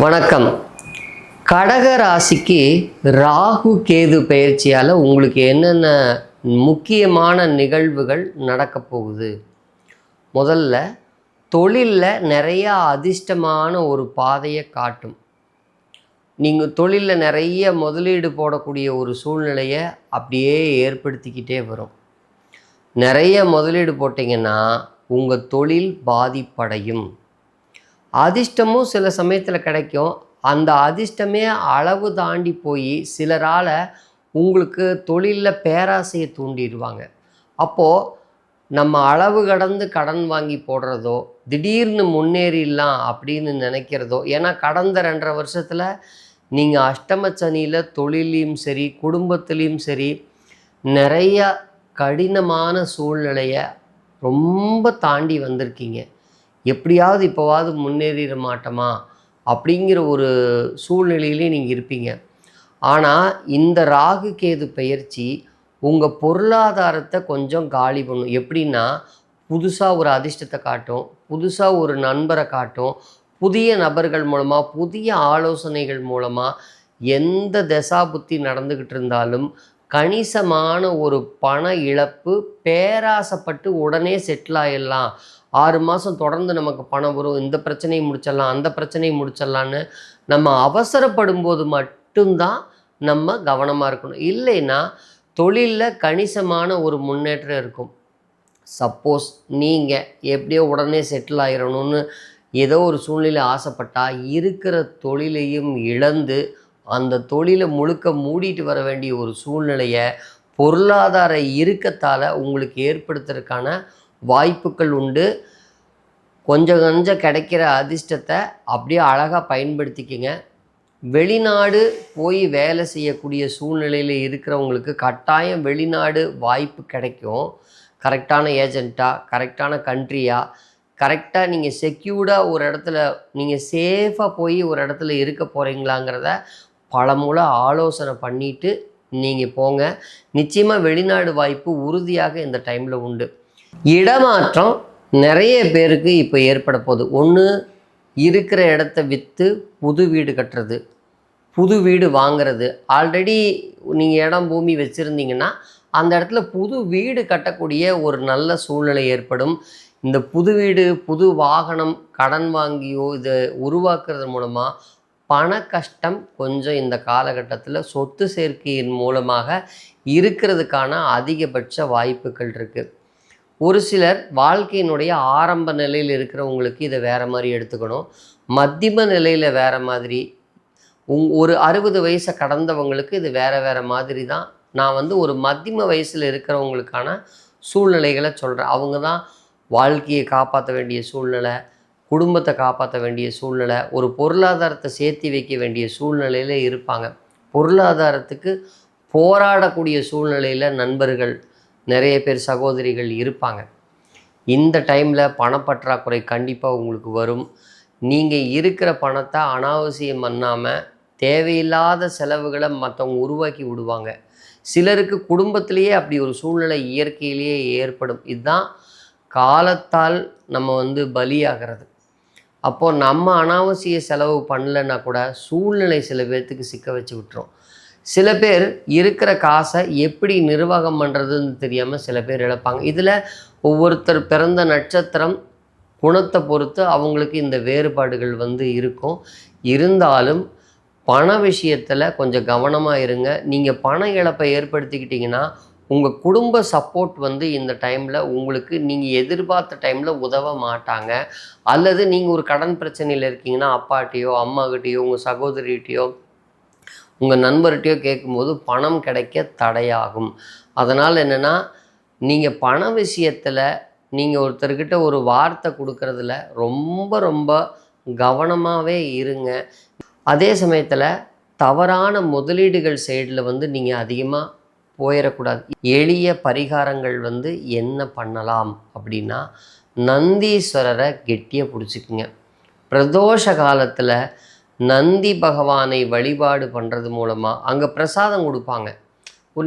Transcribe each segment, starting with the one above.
வணக்கம். கடக ராசிக்கு ராகு கேது பயிற்சியால் உங்களுக்கு என்னென்ன முக்கியமான நிகழ்வுகள் நடக்க போகுது? முதல்ல தொழிலில் நிறையா அதிர்ஷ்டமான ஒரு பாதையை காட்டும். நீங்கள் தொழிலில் நிறைய முதலீடு போடக்கூடிய ஒரு சூழ்நிலையை அப்படியே ஏற்படுத்திக்கிட்டே வரும். நிறைய முதலீடு போட்டிங்கன்னா உங்கள் தொழில் பாதிப்படையும். அதிர்ஷ்டமும் சில சமயத்தில் கிடைக்கும். அந்த அதிர்ஷ்டமே அளவு தாண்டி போய் சிலரால் உங்களுக்கு தொழிலில் பேராசையை தூண்டிடுவாங்க. அப்போது நம்ம அளவு கடந்து கடன் வாங்கி போடுறதோ திடீர்னு முன்னேறிடலாம் அப்படின்னு நினைக்கிறதோ ஏன்னா கடந்த ரெண்டரை வருஷத்தில் நீங்கள் அஷ்டமச்சனியில் தொழிலையும் சரி குடும்பத்துலேயும் சரி நிறைய கடினமான சூழ்நிலையை ரொம்ப தாண்டி வந்திருக்கீங்க. எப்படியாவது இப்போவாவது முன்னேறிட மாட்டோமா அப்படிங்கிற ஒரு சூழ்நிலையிலே நீங்கள் இருப்பீங்க. ஆனால் இந்த ராகு கேது பயிற்சி உங்கள் பொருளாதாரத்தை கொஞ்சம் காலி பண்ணும். எப்படின்னா புதுசாக ஒரு அதிர்ஷ்டத்தை காட்டும் புதுசாக ஒரு நண்பரை காட்டும் புதிய நபர்கள் மூலமாக புதிய ஆலோசனைகள் மூலமாக எந்த தசா புத்தி நடந்துக்கிட்டு இருந்தாலும் கணிசமான ஒரு பண இழப்பு பேராசைப்பட்டு உடனே செட்டில் ஆயிடலாம். ஆறு மாதம் தொடர்ந்து நமக்கு பணம் வரும். இந்த பிரச்சனையை முடிச்சிடலாம் அந்த பிரச்சனையை முடிச்சிடலான்னு நம்ம அவசரப்படும் போது மட்டும்தான் நம்ம கவனமாக இருக்கணும். இல்லைன்னா தொழிலில் கணிசமான ஒரு முன்னேற்றம் இருக்கும். சப்போஸ் நீங்கள் எப்படியோ உடனே செட்டில் ஆகிடணும்னு ஏதோ ஒரு சூழ்நிலை ஆசைப்பட்டால் இருக்கிற தொழிலையும் இழந்து அந்த தொழிலை முழுக்க மூடிட்டு வர வேண்டிய ஒரு சூழ்நிலையை பொருளாதார இறுக்கத்தால் உங்களுக்கு ஏற்படுத்துறதுக்கான வாய்ப்புகள் உண்டு. கொஞ்சம் கொஞ்சம் கிடைக்கிற அதிர்ஷ்டத்தை அப்படியே அழகாக பயன்படுத்திக்கங்க. வெளிநாடு போய் வேலை செய்யக்கூடிய சூழ்நிலையில் இருக்கிறவங்களுக்கு கட்டாயம் வெளிநாடு வாய்ப்பு கிடைக்கும். கரெக்டான ஏஜெண்ட்டாக கரெக்டான கண்ட்ரியாக கரெக்டாக நீங்கள் செக்யூர்டாக ஒரு இடத்துல நீங்கள் சேஃபாக போய் ஒரு இடத்துல இருக்க போகிறீங்களாங்கிறத பலமுறை ஆலோசனை பண்ணிவிட்டு நீங்கள் போங்க. நிச்சயமாக வெளிநாடு வாய்ப்பு உறுதியாக இந்த டைமில் உண்டு. இடமாற்றம் நிறைய பேருக்கு இப்போ ஏற்பட போகுது. ஒன்று இருக்கிற இடத்த விற்று புது வீடு கட்டுறது புது வீடு வாங்குறது. ஆல்ரெடி நீங்கள் இடம் பூமி வச்சுருந்தீங்கன்னா அந்த இடத்துல புது வீடு கட்டக்கூடிய ஒரு நல்ல சூழ்நிலை ஏற்படும். இந்த புது வீடு புது வாகனம் கடன் வாங்கியோ இதை உருவாக்குறது மூலமாக பண கஷ்டம் கொஞ்சம் இந்த காலகட்டத்தில் சொத்து சேர்க்கையின் மூலமாக இருக்கிறதுக்கான அதிகபட்ச வாய்ப்புகள் இருக்குது ஒரு சிலர் வாழ்க்கையினுடைய ஆரம்ப நிலையில் இருக்கிறவங்களுக்கு இதை வேறு மாதிரி எடுத்துக்கணும். மத்தியம நிலையில் வேறு மாதிரி உங் ஒரு அறுபது வயசை கடந்தவங்களுக்கு இது வேறு வேறு மாதிரி தான். நான் வந்து ஒரு மத்தியம வயசில் இருக்கிறவங்களுக்கான சூழ்நிலைகளை சொல்கிறேன் அவங்க தான் வாழ்க்கையை காப்பாற்ற வேண்டிய சூழ்நிலை குடும்பத்தை காப்பாற்ற வேண்டிய சூழ்நிலை ஒரு பொருளாதாரத்தை சேர்த்து வைக்க வேண்டிய சூழ்நிலையில் இருப்பாங்க. பொருளாதாரத்துக்கு போராடக்கூடிய சூழ்நிலையில் நண்பர்கள் நிறைய பேர் சகோதரிகள் இருப்பாங்க. இந்த டைமில் பணப்பற்றாக்குறை கண்டிப்பாக உங்களுக்கு வரும். நீங்கள் இருக்கிற பணத்தை அனாவசியம் பண்ணாமல் தேவையில்லாத செலவுகளை மற்றவங்க உருவாக்கி விடுவாங்க. சிலருக்கு குடும்பத்திலேயே அப்படி ஒரு சூழ்நிலை இயற்கையிலேயே ஏற்படும். இதுதான் காலத்தால் நம்ம வந்து பலியாகிறது. அப்போது நம்ம அனாவசிய செலவு பண்ணலைன்னா கூட சூழ்நிலை சில பேர்த்துக்கு சிக்க வச்சு விட்டுரும். சில பேர் இருக்கிற காசை எப்படி நிர்வாகம் பண்ணுறதுன்னு தெரியாமல் சில பேர் இழப்பாங்க. இதில் ஒவ்வொருத்தர் பிறந்த நட்சத்திரம் குணத்தை பொறுத்து அவங்களுக்கு இந்த வேறுபாடுகள் வந்து இருக்கும். இருந்தாலும் பண விஷயத்தில் கொஞ்சம் கவனமாக இருங்க. நீங்கள் பண இழப்பை ஏற்படுத்திக்கிட்டிங்கன்னா உங்கள் குடும்ப சப்போர்ட் வந்து இந்த டைமில் உங்களுக்கு நீங்கள் எதிர்பார்த்த டைமில் உதவ மாட்டாங்க. அல்லது நீங்கள் ஒரு கடன் பிரச்சனையில் இருக்கீங்கன்னா அப்பாட்டையோ அம்மாக்கிட்டேயோ உங்கள் சகோதரிகிட்டேயோ உங்கள் நண்பர்கிட்டயோ கேட்கும்போது பணம் கிடைக்க தடையாகும். அதனால் என்னென்னா நீங்கள் பண விஷயத்தில் நீங்கள் ஒருத்தர்கிட்ட ஒரு வார்த்தை கொடுக்கறதுல ரொம்ப ரொம்ப கவனமாகவே இருங்க. அதே சமயத்தில் தவறான முதலீடுகள் சைடில் வந்து நீங்கள் அதிகமாக போயிடக்கூடாது எளிய பரிகாரங்கள் வந்து என்ன பண்ணலாம் அப்படின்னா நந்தீஸ்வரரை கெட்டியாக பிடிச்சிக்குங்க. பிரதோஷ காலத்தில் நந்தி பகவானை வழிபாடு பண்ணுறது மூலமாக அங்கே பிரசாதம் கொடுப்பாங்க.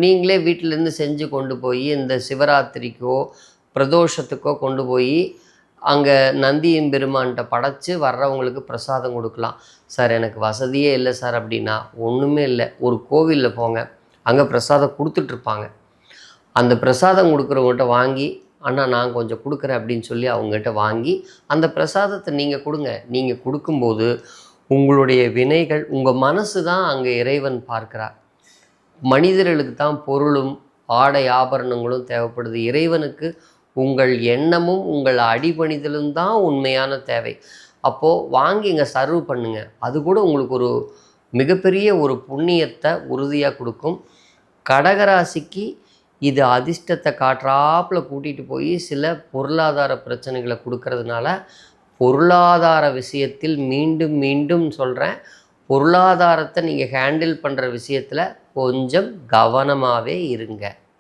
நீங்களே வீட்டிலேருந்து செஞ்சு கொண்டு போய் இந்த சிவராத்திரிக்கோ பிரதோஷத்துக்கோ கொண்டு போய் அங்கே நந்தியின் பெருமான்கிட்ட படைச்சி வர்றவங்களுக்கு பிரசாதம் கொடுக்கலாம். சார் எனக்கு வசதியே இல்லை சார் அப்படின்னா ஒன்றுமே இல்லை. ஒரு கோவிலில் போங்க. அங்கே பிரசாதம் கொடுத்துட்ருப்பாங்க. அந்த பிரசாதம் கொடுக்குறவங்கள்ட்ட வாங்கி அண்ணா நான் கொஞ்சம் கொடுக்குறேன் அப்படின்னு சொல்லி அவங்ககிட்ட வாங்கி அந்த பிரசாதத்தை நீங்கள் கொடுங்க. நீங்கள் கொடுக்கும்போது உங்களுடைய வினைகள் உங்கள் மனசு தான் அங்கே இறைவன் பார்க்கிறார். மனிதர்களுக்கு தான் பொருளும் ஆடை ஆபரணங்களும் தேவைப்படுது. இறைவனுக்கு உங்கள் எண்ணமும் உங்கள் அடிபணிதலும் தான் உண்மையான தேவை. அப்போது வாங்கி இங்கே சர்வ் பண்ணுங்கள் அது கூட உங்களுக்கு ஒரு மிகப்பெரிய ஒரு புண்ணியத்தை உறுதியாக கொடுக்கும். கடகராசிக்கு இது அதிர்ஷ்டத்தை காட்டுறாப்பில் கூட்டிகிட்டு போய் சில பொருளாதார பிரச்சனைகளை கொடுக்கறதுனால பொருளாதார விஷயத்தில் மீண்டும் மீண்டும் சொல்கிறேன் பொருளாதாரத்தை நீங்கள் ஹேண்டில் பண்ணுற விஷயத்தில் கொஞ்சம் கவனமாகவே இருங்க.